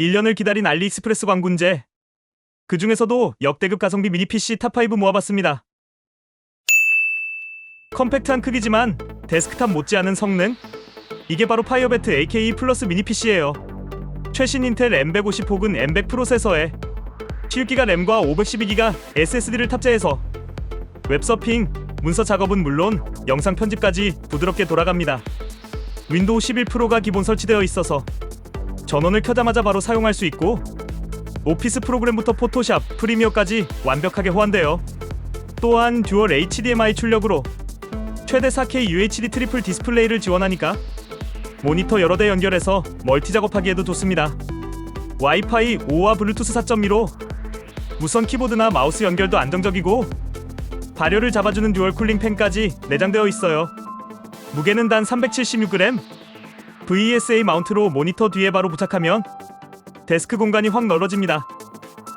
1년을 기다린 알리익스프레스 광군제. 그 중에서도 역대급 가성비 미니 PC 탑5 모아봤습니다. 컴팩트한 크기지만 데스크탑 못지않은 성능? 이게 바로 파이어배트 AKE 플러스 미니 PC예요. 최신 인텔 M150 혹은 M100 프로세서에 7기가 램과 512기가 SSD를 탑재해서 웹서핑, 문서 작업은 물론 영상 편집까지 부드럽게 돌아갑니다. 윈도우 11 프로가 기본 설치되어 있어서 전원을 켜자마자 바로 사용할 수 있고 오피스 프로그램부터 포토샵, 프리미어까지 완벽하게 호환돼요. 또한 듀얼 HDMI 출력으로 최대 4K UHD 트리플 디스플레이를 지원하니까 모니터 여러 대 연결해서 멀티 작업하기에도 좋습니다. 와이파이 5와 블루투스 4.2로 무선 키보드나 마우스 연결도 안정적이고 발열을 잡아주는 듀얼 쿨링 팬까지 내장되어 있어요. 무게는 단 376g. VSA 마운트로 모니터 뒤에 바로 부착하면 데스크 공간이 확 넓어집니다.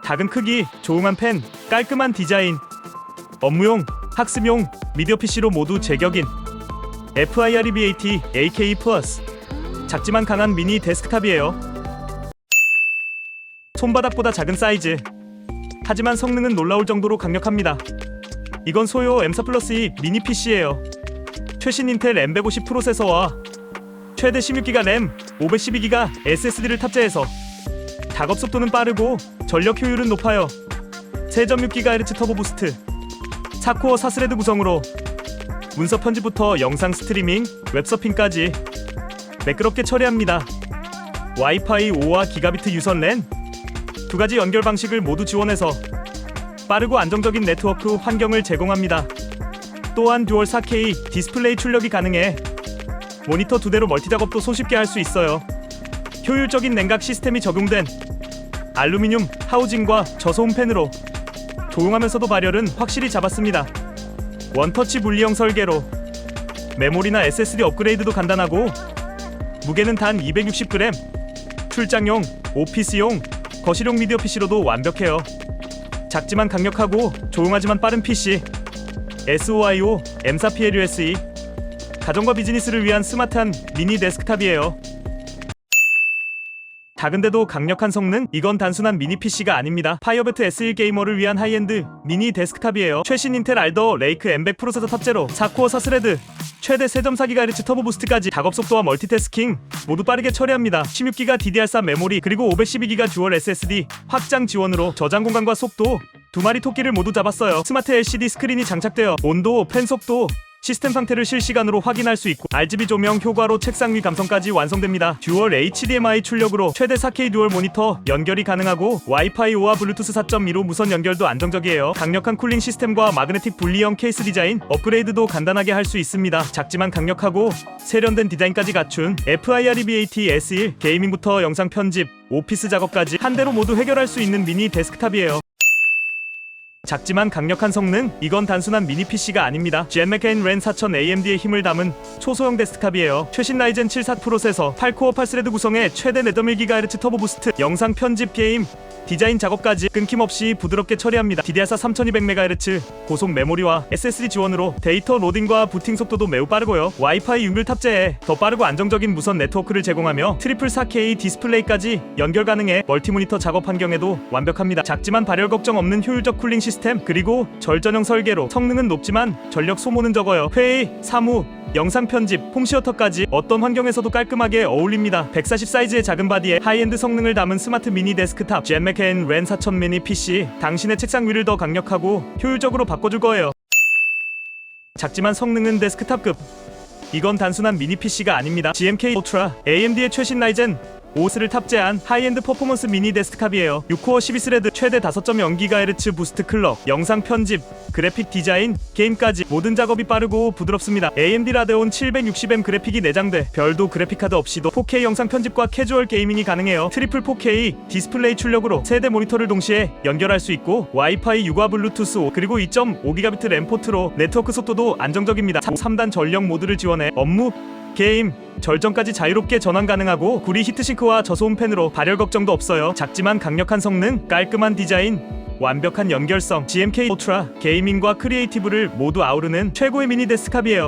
작은 크기, 조용한 펜, 깔끔한 디자인. 업무용, 학습용, 미디어 PC로 모두 제격인 FIREBAT AKE 플러스. 작지만 강한 미니 데스크탑이에요. 손바닥보다 작은 사이즈. 하지만 성능은 놀라울 정도로 강력합니다. 이건 소요 M4 플러스 2 미니 PC예요. 최신 인텔 M150 프로세서와 최대 16기가 램, 512기가 SSD를 탑재해서 작업 속도는 빠르고 전력 효율은 높아요. 3.6GHz 터보 부스트, 4코어 4스레드 구성으로 문서 편집부터 영상 스트리밍, 웹서핑까지 매끄럽게 처리합니다. 와이파이 5와 기가비트 유선 랜 두 가지 연결 방식을 모두 지원해서 빠르고 안정적인 네트워크 환경을 제공합니다. 또한 듀얼 4K 디스플레이 출력이 가능해 모니터 두 대로 멀티 작업도 손쉽게 할 수 있어요. 효율적인 냉각 시스템이 적용된 알루미늄 하우징과 저소음 팬으로 조용하면서도 발열은 확실히 잡았습니다. 원터치 분리형 설계로 메모리나 SSD 업그레이드도 간단하고 무게는 단 260g 출장용, 오피스용, 거실용 미디어 PC로도 완벽해요. 작지만 강력하고 조용하지만 빠른 PC SOIO M4PLUSE 가정과 비즈니스를 위한 스마트한 미니 데스크탑이에요. 작은데도 강력한 성능? 이건 단순한 미니 PC가 아닙니다. 파이어베트 S1 게이머를 위한 하이엔드 미니 데스크탑이에요. 최신 인텔 알더 레이크 M100 프로세서 탑재로 4코어 4스레드 최대 3.4GHz 터보 부스트까지 작업 속도와 멀티태스킹 모두 빠르게 처리합니다. 16기가 DDR4 메모리 그리고 512기가 듀얼 SSD 확장 지원으로 저장 공간과 속도 두 마리 토끼를 모두 잡았어요. 스마트 LCD 스크린이 장착되어 온도, 팬 속도, 시스템 상태를 실시간으로 확인할 수 있고 RGB 조명 효과로 책상 위 감성까지 완성됩니다. 듀얼 HDMI 출력으로 최대 4K 듀얼 모니터 연결이 가능하고 와이파이 5와 블루투스 4.2로 무선 연결도 안정적이에요. 강력한 쿨링 시스템과 마그네틱 분리형 케이스 디자인 업그레이드도 간단하게 할 수 있습니다. 작지만 강력하고 세련된 디자인까지 갖춘 FIREBAT S1 게이밍부터 영상 편집, 오피스 작업까지 한 대로 모두 해결할 수 있는 미니 데스크탑이에요. 작지만 강력한 성능? 이건 단순한 미니 PC가 아닙니다. GM 맥케인 렌 4000 AMD의 힘을 담은 초소형 데스크탑이에요. 최신 라이젠 74 프로세서, 8코어 8스레드 구성의 최대 4.1GHz 터보 부스트, 영상 편집 게임, 디자인 작업까지 끊김없이 부드럽게 처리합니다. DDR4 3200MHz 고속 메모리와 SSD 지원으로 데이터 로딩과 부팅 속도도 매우 빠르고요. 와이파이 연결 탑재해 더 빠르고 안정적인 무선 네트워크를 제공하며 트리플 4K 디스플레이까지 연결 가능해 멀티모니터 작업 환경에도 완벽합니다. 작지만 발열 걱정 없는 효율적 쿨링 시스템 그리고 절전형 설계로 성능은 높지만 전력 소모는 적어요. 회의, 사무, 영상 편집, 홈시어터까지 어떤 환경에서도 깔끔하게 어울립니다. 140 사이즈의 작은 바디에 하이엔드 성능을 담은 스마트 미니 데스크탑 젠 맥케인 렌4000 미니 PC 당신의 책상 위를 더 강력하고 효율적으로 바꿔줄 거예요. 작지만 성능은 데스크탑급. 이건 단순한 미니 PC가 아닙니다. GMK 울트라 AMD의 최신 라이젠 5스를 탑재한 하이엔드 퍼포먼스 미니 데스크탑이에요. 6코어 12스레드 최대 5.0GHz 부스트 클럭, 영상 편집, 그래픽 디자인, 게임까지 모든 작업이 빠르고 부드럽습니다. AMD 라데온 760M 그래픽이 내장돼 별도 그래픽카드 없이도 4K 영상 편집과 캐주얼 게이밍이 가능해요. 트리플 4K 디스플레이 출력으로 세대 모니터를 동시에 연결할 수 있고 와이파이 6와 블루투스 5 그리고 2.5GB 램 포트로 네트워크 속도도 안정적입니다. 3단 전력 모드를 지원해 업무 게임, 절전까지 자유롭게 전환 가능하고 구리 히트싱크와 저소음 팬으로 발열 걱정도 없어요. 작지만 강력한 성능, 깔끔한 디자인, 완벽한 연결성, GMK 울트라, 게이밍과 크리에이티브를 모두 아우르는 최고의 미니 데스크탑이에요.